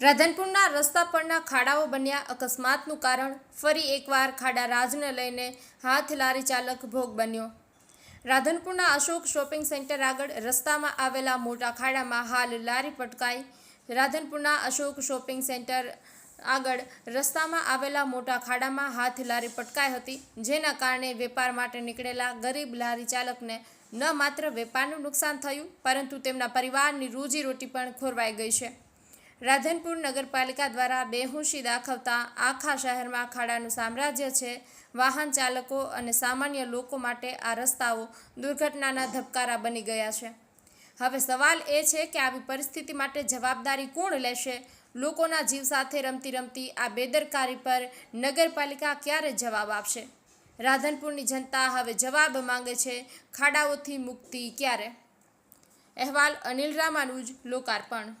રાધનપુરના રસ્તા પરના ખાડાઓ બન્યા અકસ્માતનું કારણ ફરી એકવાર ખાડા રાજને લઈને હાથ લારી ચાલક ભોગ બન્યો. રાધનપુરના અશોક શોપિંગ સેન્ટર આગળ રસ્તામાં આવેલા મોટા ખાડામાં હાલ લારી પટકાઈ. રાધનપુરના અશોક શોપિંગ સેન્ટર આગળ રસ્તામાં આવેલા મોટા ખાડામાં હાથ લારી પટકાઈ હતી, જેના કારણે વેપાર માટે નીકળેલા ગરીબ લારી ચાલકને ન માત્ર વેપારનું નુકસાન થયું, પરંતુ તેમના પરિવારની રોજીરોટી પણ ખોરવાઈ ગઈ છે. રાધનપુર નગરપાલિકા દ્વારા બેહોશી દાખવતા આખા શહેરમાં ખાડાનું સામ્રાજ્ય છે. વાહન ચાલકો અને સામાન્ય લોકો માટે આ રસ્તાઓ દુર્ઘટનાના ધબકારા બની ગયા છે. હવે સવાલ એ છે કે આવી પરિસ્થિતિ માટે જવાબદારી કોણ લેશે? લોકોના જીવ સાથે રમતી રમતી આ બેદરકારી પર નગરપાલિકા ક્યારે જવાબ આપશે? રાધનપુરની જનતા હવે જવાબ માંગે છે, ખાડાઓથી મુક્તિ ક્યારે? અહેવાલ અનિલ રામાનુજ, લોકાર્પણ.